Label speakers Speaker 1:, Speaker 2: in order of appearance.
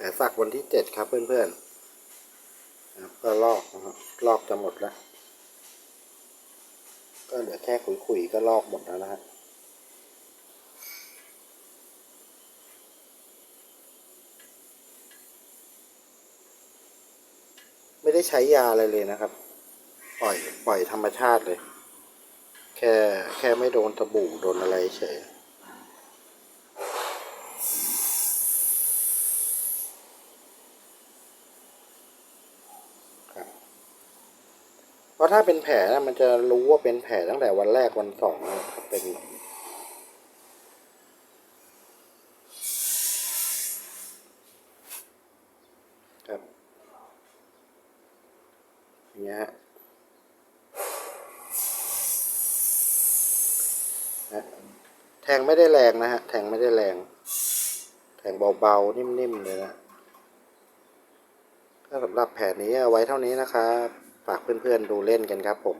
Speaker 1: แผลสักวันที่เจ็ดครับเพื่อนๆนะครับก็ลอกนะครับลอกจะหมดแล้ว ก็เหลือแค่ขุยๆก็ลอกหมดแล้วนะฮะไม่ได้ใช้ยาอะไรเลยนะครับ ปล่อยปล่อยธรรมชาติเลย แค่แค่ไม่โดนตะบูโดนอะไรเฉย ครับ เพ ราะถ้าเป็นแผลนะมันจะรู้ว่าเป็นแผลตั้งแต่วันแรกวันสองนะครับเป็นครับอย่างเงี้ยฮะนะแทงไม่ได้แรงนะฮะ แทงไม่ได้แรง แทงเบาๆ นิ่มๆ เลยนะก็สำหรับแผนนี้เอาไว้เท่านี้นะครับ ฝากเพื่อนๆดูเล่นกันครับผม